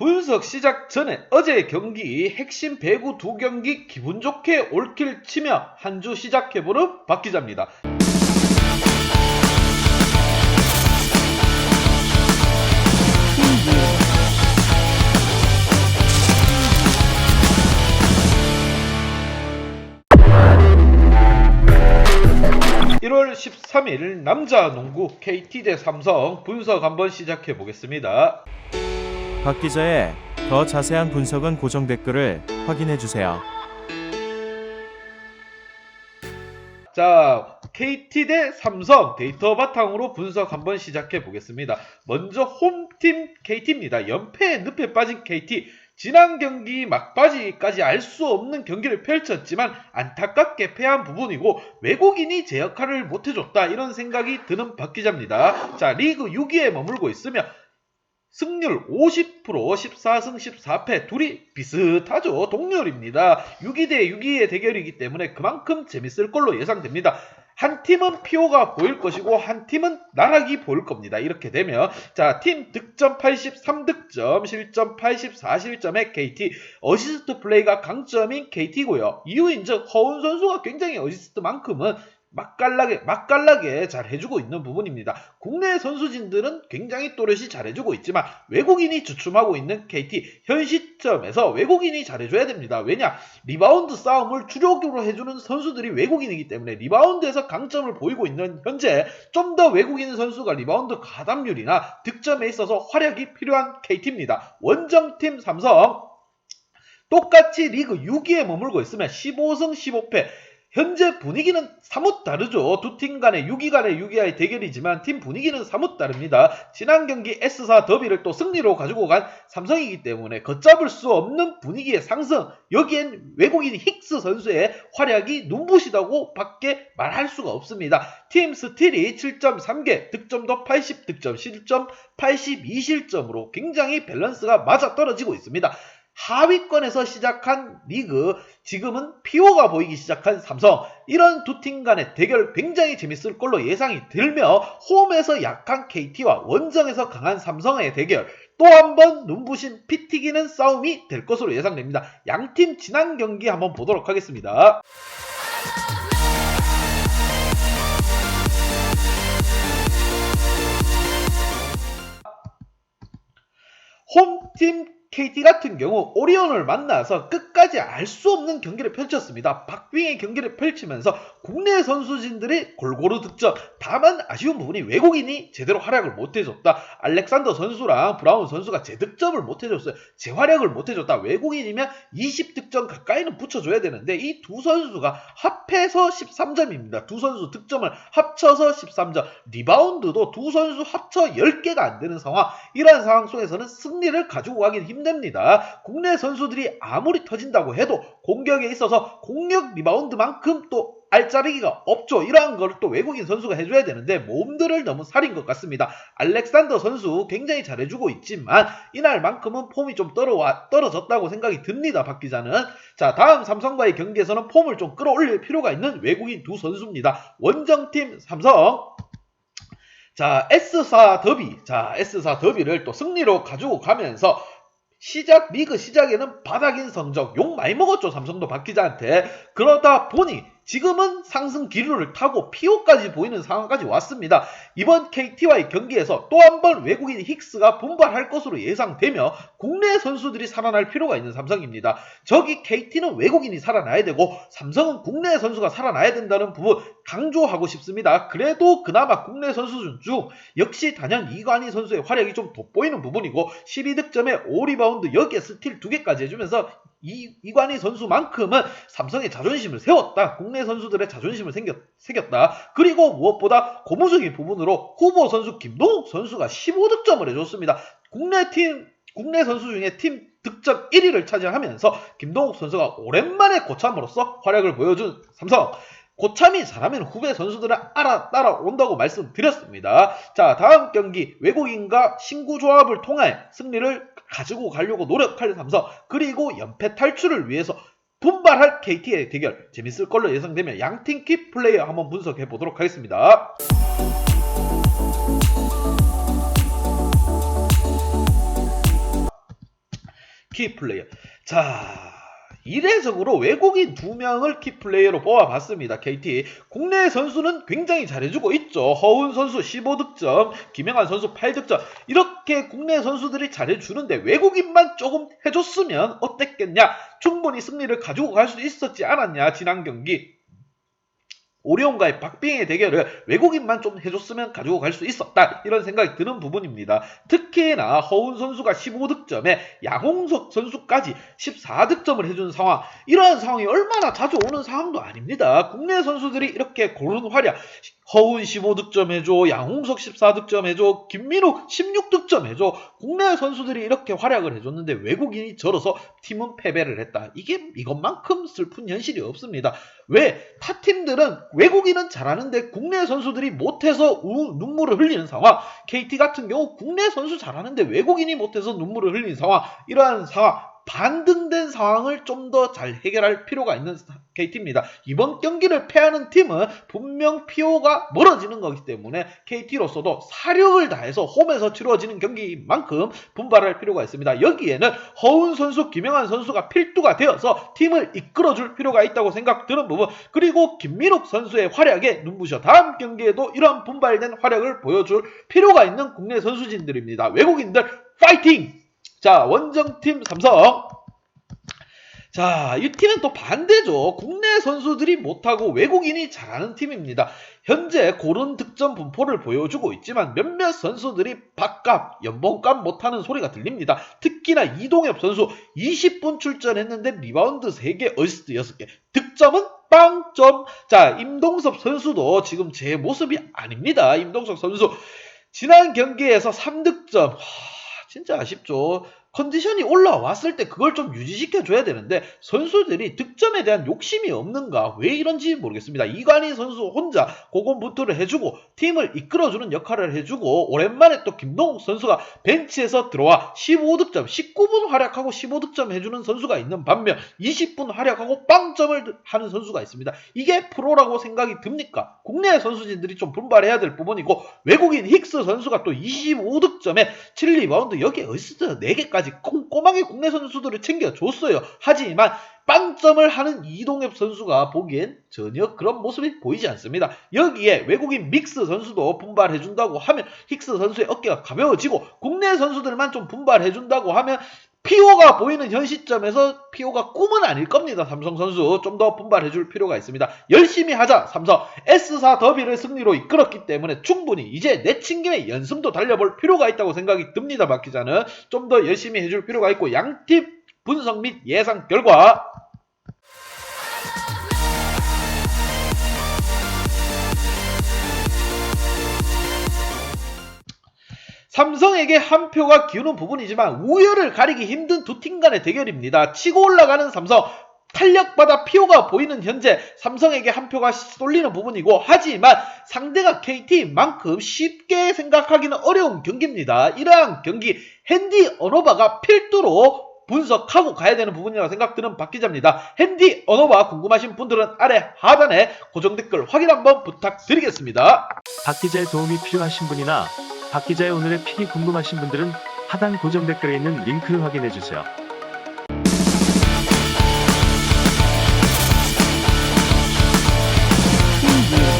분석 시작 전에 어제 경기 핵심 배구 두 경기 기분 좋게 올킬 치며 한 주 시작해보는 박 기자입니다. 일월 13일 남자 농구 KT 대 삼성 분석 한번 시작해 보겠습니다. 박 기자의 더 자세한 분석은 고정 댓글을 확인해 주세요. 자, KT 대 삼성 데이터 바탕으로 분석 한번 시작해 보겠습니다. 먼저 홈팀 KT입니다. 연패에 늪에 빠진 KT. 지난 경기 막바지까지 알 수 없는 경기를 펼쳤지만 안타깝게 패한 부분이고 외국인이 제 역할을 못해줬다 이런 생각이 드는 박 기자입니다. 자 리그 6위에 머물고 있으며 승률 50% 14승 14패 둘이 비슷하죠. 동률입니다. 6위 대 6위의 대결이기 때문에 그만큼 재밌을 걸로 예상됩니다. 한 팀은 피오가 보일 것이고 한 팀은 나락이 보일 겁니다. 이렇게 되면 자 팀 득점 83득점 실점 84실점의 KT 어시스트 플레이가 강점인 KT고요. 이유인 즉 허운 선수가 굉장히 어시스트만큼은 맛깔나게 맛깔나게 잘 해주고 있는 부분입니다. 국내 선수진들은 굉장히 또렷이 잘 해주고 있지만 외국인이 주춤하고 있는 KT 현 시점에서 외국인이 잘해줘야 됩니다. 왜냐 리바운드 싸움을 주력으로 해주는 선수들이 외국인이기 때문에 리바운드에서 강점을 보이고 있는 현재 좀 더 외국인 선수가 리바운드 가담률이나 득점에 있어서 활약이 필요한 KT입니다. 원정팀 삼성 똑같이 리그 6위에 머물고 있으면 15승 15패 현재 분위기는 사뭇 다르죠. 두 팀 간의 6위 간의 6위와의 대결이지만 팀 분위기는 사뭇 다릅니다. 지난 경기 S사 더비를 또 승리로 가지고 간 삼성이기 때문에 걷잡을 수 없는 분위기의 상승 여기엔 외국인 힉스 선수의 활약이 눈부시다고 밖에 말할 수가 없습니다. 팀 스틸이 7.3개, 득점도 80득점, 실점 82실점으로 굉장히 밸런스가 맞아 떨어지고 있습니다. 하위권에서 시작한 리그 지금은 피오가 보이기 시작한 삼성 이런 두 팀 간의 대결 굉장히 재밌을 걸로 예상이 들며 홈에서 약한 KT와 원정에서 강한 삼성의 대결 또 한 번 눈부신 피 튀기는 싸움이 될 것으로 예상됩니다. 양팀 지난 경기 한번 보도록 하겠습니다. 홈팀 KT 같은 경우 오리온을 만나서 끝까지 알 수 없는 경기를 펼쳤습니다. 박빙의 경기를 펼치면서 국내 선수진들이 골고루 득점. 다만 아쉬운 부분이 외국인이 제대로 활약을 못해줬다. 알렉산더 선수랑 브라운 선수가 제득점을 못해줬어요. 재활약을 못해줬다. 외국인이면 20득점 가까이는 붙여줘야 되는데 이 두 선수가 합해서 13점입니다. 두 선수 득점을 합쳐서 13점. 리바운드도 두 선수 합쳐 10개가 안 되는 상황. 이러한 상황 속에서는 승리를 가지고 가긴 힘 듭니다. 국내 선수들이 아무리 터진다고 해도 공격에 있어서 공격 리바운드만큼 또 알짜리기가 없죠. 이러한 걸 또 외국인 선수가 해줘야 되는데 몸들을 너무 살인 것 같습니다. 알렉산더 선수 굉장히 잘해주고 있지만 이날만큼은 폼이 좀 떨어와, 떨어졌다고 생각이 듭니다. 박 기자는. 자 다음 삼성과의 경기에서는 폼을 좀 끌어올릴 필요가 있는 외국인 두 선수입니다. 원정팀 삼성 자, S사 더비. 자, S사 더비를 또 승리로 가지고 가면서 시작, 리그 시작에는 바닥인 성적, 욕 많이 먹었죠, 삼성도 박 기자한테. 그러다 보니 지금은 상승 기류를 타고 피오까지 보이는 상황까지 왔습니다. 이번 KT와의 경기에서 또 한 번 외국인 힉스가 분발할 것으로 예상되며 국내 선수들이 살아날 필요가 있는 삼성입니다. 저기 KT는 외국인이 살아나야 되고 삼성은 국내 선수가 살아나야 된다는 부분 강조하고 싶습니다. 그래도 그나마 국내 선수 중 역시 단연 이관희 선수의 활약이 좀 돋보이는 부분이고 12득점에 5리바운드 여기에 스틸 2개까지 해주면서 이, 이관희 선수만큼은 삼성의 자존심을 세웠다. 국내 선수들의 자존심을 생겼, 새겼다. 그리고 무엇보다 고무적인 부분으로 후보 선수 김동욱 선수가 15득점을 해줬습니다. 국내 팀, 국내 선수 중에 팀 득점 1위를 차지하면서 김동욱 선수가 오랜만에 고참으로서 활약을 보여준 삼성. 고참이 잘하면 후배 선수들은 알아 따라온다고 말씀드렸습니다. 자, 다음 경기 외국인과 신구 조합을 통해 승리를 가지고 가려고 노력할 삼성 그리고 연패 탈출을 위해서 분발할 KT의 대결 재밌을 걸로 예상되며 양팀 키 플레이어 한번 분석해 보도록 하겠습니다. 키 플레이어. 자, 이례적으로 외국인 두 명을 키플레이어로 뽑아봤습니다. KT. 국내 선수는 굉장히 잘해주고 있죠. 허운 선수 15득점, 김영환 선수 8득점. 이렇게 국내 선수들이 잘해주는데 외국인만 조금 해줬으면 어땠겠냐? 충분히 승리를 가지고 갈 수 있었지 않았냐? 지난 경기. 오리온과의 박빙의 대결을 외국인만 좀 해줬으면 가지고 갈 수 있었다 이런 생각이 드는 부분입니다. 특히나 허운 선수가 15득점에 양홍석 선수까지 14득점을 해준 상황 이러한 상황이 얼마나 자주 오는 상황도 아닙니다. 국내 선수들이 이렇게 고른 활약 허운 15득점 해줘 양홍석 14득점 해줘 김민욱 16득점 해줘 국내 선수들이 이렇게 활약을 해줬는데 외국인이 절어서 팀은 패배를 했다. 이게 이것만큼 슬픈 현실이 없습니다. 왜? 타 팀들은 외국인은 잘하는데 국내 선수들이 못해서 우- 눈물을 흘리는 상황. KT 같은 경우 국내 선수 잘하는데 외국인이 못해서 눈물을 흘리는 상황. 이러한 상황. 반등된 상황을 좀 더 잘 해결할 필요가 있는 KT입니다. 이번 경기를 패하는 팀은 분명 PO가 멀어지는 거기 때문에 KT로서도 사력을 다해서 홈에서 치러지는 경기인 만큼 분발할 필요가 있습니다. 여기에는 허운 선수, 김영환 선수가 필두가 되어서 팀을 이끌어줄 필요가 있다고 생각 드는 부분 그리고 김민욱 선수의 활약에 눈부셔 다음 경기에도 이러한 분발된 활약을 보여줄 필요가 있는 국내 선수진들입니다. 외국인들 파이팅! 자 원정팀 삼성 자, 이 팀은 또 반대죠. 국내 선수들이 못하고 외국인이 잘하는 팀입니다. 현재 고른 득점 분포를 보여주고 있지만 몇몇 선수들이 밥값, 연봉값 못하는 소리가 들립니다. 특히나 이동엽 선수 20분 출전했는데 리바운드 3개, 어시스트 6개, 득점은 빵점. 자, 임동섭 선수도 지금 제 모습이 아닙니다. 임동섭 선수 지난 경기에서 3득점. 진짜 아쉽죠. 컨디션이 올라왔을 때 그걸 좀 유지시켜 줘야 되는데 선수들이 득점에 대한 욕심이 없는가 왜 이런지 모르겠습니다. 이관희 선수 혼자 고군분투를 해주고 팀을 이끌어주는 역할을 해주고 오랜만에 또 김동욱 선수가 벤치에서 들어와 15득점 19분 활약하고 15득점 해주는 선수가 있는 반면 20분 활약하고 빵점을 하는 선수가 있습니다. 이게 프로라고 생각이 듭니까? 국내 선수진들이 좀 분발해야 될 부분이고 외국인 힉스 선수가 또 25득점에 7리바운드 여기에 어시스트 4개까지 꼼꼼하게 국내 선수들을 챙겨줬어요. 하지만 빵점을 하는 이동엽 선수가 보기엔 전혀 그런 모습이 보이지 않습니다. 여기에 외국인 믹스 선수도 분발해준다고 하면 힉스 선수의 어깨가 가벼워지고 국내 선수들만 좀 분발해준다고 하면 피오가 보이는 현 시점에서 피오가 꿈은 아닐 겁니다. 삼성 선수 좀 더 분발해 줄 필요가 있습니다. 열심히 하자 삼성 S사 더비를 승리로 이끌었기 때문에 충분히 이제 내친 김에 연승도 달려볼 필요가 있다고 생각이 듭니다. 박 기자는 좀 더 열심히 해줄 필요가 있고 양팀 분석 및 예상 결과 삼성에게 한 표가 기우는 부분이지만 우열을 가리기 힘든 두 팀 간의 대결입니다. 치고 올라가는 삼성 탄력받아 피오가 보이는 현재 삼성에게 한 표가 쏠리는 부분이고 하지만 상대가 KT만큼 쉽게 생각하기는 어려운 경기입니다. 이러한 경기 핸디 언어바가 필두로 분석하고 가야 되는 부분이라고 생각드는 박 기자입니다. 핸디 언어바 궁금하신 분들은 아래 하단에 고정 댓글 확인 한번 부탁드리겠습니다. 박 기자의 도움이 필요하신 분이나 박 기자의 오늘의 픽이 궁금하신 분들은 하단 고정 댓글에 있는 링크를 확인해 주세요. preview.